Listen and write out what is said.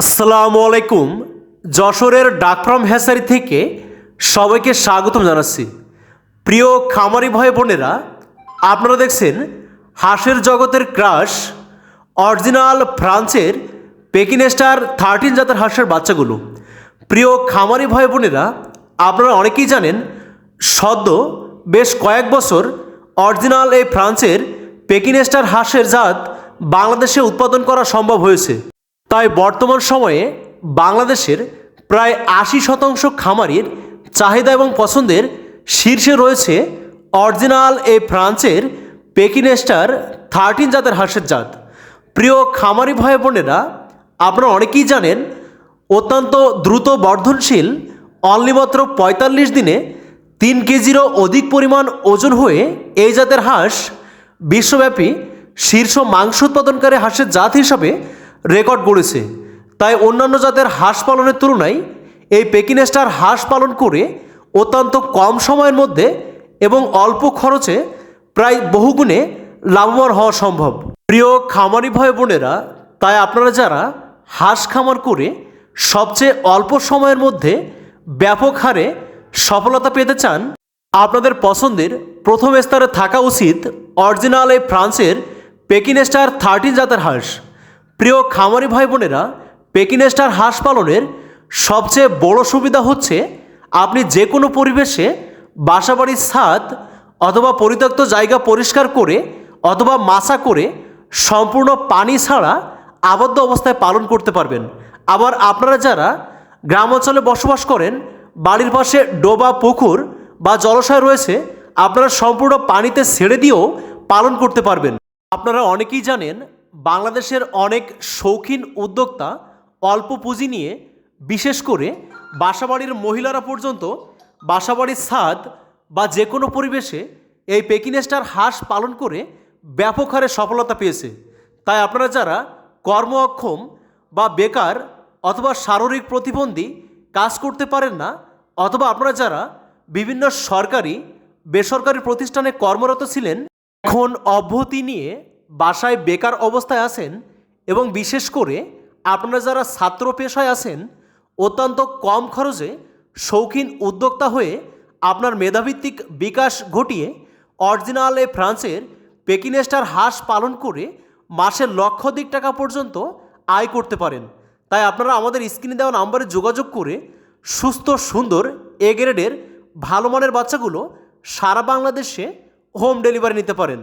আসসালামু আলাইকুম। যশোরের ডাকফ্রাম হ্যাসারি থেকে সবাইকে স্বাগতম জানাচ্ছি। প্রিয় খামারি ভাই বোনেরা, আপনারা দেখছেন হাঁসের জগতের ক্রাশ, অরিজিনাল ফ্রান্সের পেকিনেস্টার থার্টিন জাতের হাঁসের বাচ্চাগুলো। প্রিয় খামারি ভাই বোনেরা, আপনারা অনেকেই জানেন, সদ্য বেশ কয়েক বছর অরিজিনাল এই ফ্রান্সের পেকিনেস্টার হাঁসের জাত বাংলাদেশে উৎপাদন করা সম্ভব হয়েছে। তাই বর্তমান সময়ে বাংলাদেশের প্রায় আশি শতাংশ খামারির চাহিদা এবং পছন্দের শীর্ষে রয়েছে অরিজিনাল এ ফ্রান্সের পেকিনেস্টার থার্টিন জাতের হাঁসের জাত। প্রিয় খামারি ভাই বোনেরা, আপনারা অনেকেই জানেন, অত্যন্ত দ্রুত বর্ধনশীল অনলিমাত্র পঁয়তাল্লিশ দিনে তিন কেজিরও অধিক পরিমাণ ওজন হয়ে এই জাতের হাঁস বিশ্বব্যাপী শীর্ষ মাংস উৎপাদনকারী হাঁসের জাত হিসাবে রেকর্ড গড়েছে। তাই অন্যান্য জাতের হাঁস পালনের তুলনায় এই পেকিনেস্টার হাঁস পালন করে অত্যন্ত কম সময়ের মধ্যে এবং অল্প খরচে প্রায় বহুগুণে লাভবান হওয়া সম্ভব। প্রিয় খামারি ভাই বোনেরা, তাই আপনারা যারা হাঁস খামার করে সবচেয়ে অল্প সময়ের মধ্যে ব্যাপক হারে সফলতা পেতে চান, আপনাদের পছন্দের প্রথম স্তরে থাকা উচিত অরিজিনাল এই ফ্রান্সের পেকিনেস্টার থার্টিন জাতের হাঁস। প্রিয় খামারি ভাই বোনেরা পেকিনেস্টার হাঁস পালনের সবচেয়ে বড় সুবিধা হচ্ছে আপনি যে কোনো পরিবেশে বাসাবাড়ির ছাদ অথবা পরিত্যক্ত জায়গা পরিষ্কার করে অথবা মাছা করে সম্পূর্ণ পানি ছাড়া আবদ্ধ অবস্থায় পালন করতে পারবেন। আবার আপনারা যারা গ্রাম অঞ্চলে বসবাস করেন, বাড়ির পাশে ডোবা, পুকুর বা জলাশয় রয়েছে, আপনারা সম্পূর্ণ পানিতে ছেড়ে দিয়েও পালন করতে পারবেন। আপনারা অনেকেই জানেন বাংলাদেশের অনেক শৌখিন উদ্যোক্তা অল্প পুঁজি নিয়ে, বিশেষ করে বাসাবাড়ির মহিলারা পর্যন্ত বাসাবাড়ির ছাদ বা যে কোনো পরিবেশে এই পেকিনেস্টার হাঁস পালন করে ব্যাপক হারে সফলতা পেয়েছে। তাই আপনারা যারা কর্ম অক্ষম বা বেকার অথবা শারীরিক প্রতিবন্ধী কাজ করতে পারেন না, অথবা আপনারা যারা বিভিন্ন সরকারি, বেসরকারি প্রতিষ্ঠানে কর্মরত ছিলেন, এখন অব্যাহতি নিয়ে বাসায় বেকার অবস্থায় আছেন এবং বিশেষ করে আপনারা যারা ছাত্র পেশায় আছেন, অত্যন্ত কম খরচে শৌখিন উদ্যোক্তা হয়ে আপনার মেধাভিত্তিক বিকাশ ঘটিয়ে অরিজিনাল এ ফ্রান্সের পেকিনেস্টার হাঁস পালন করে মাসে লক্ষাধিক টাকা পর্যন্ত আয় করতে পারেন। তাই আপনারা আমাদের স্ক্রিনে দেওয়া নাম্বারে যোগাযোগ করে সুস্থ, সুন্দর, এ গ্রেডের ভালো মানের বাচ্চাগুলো সারা বাংলাদেশে হোম ডেলিভারি নিতে পারেন।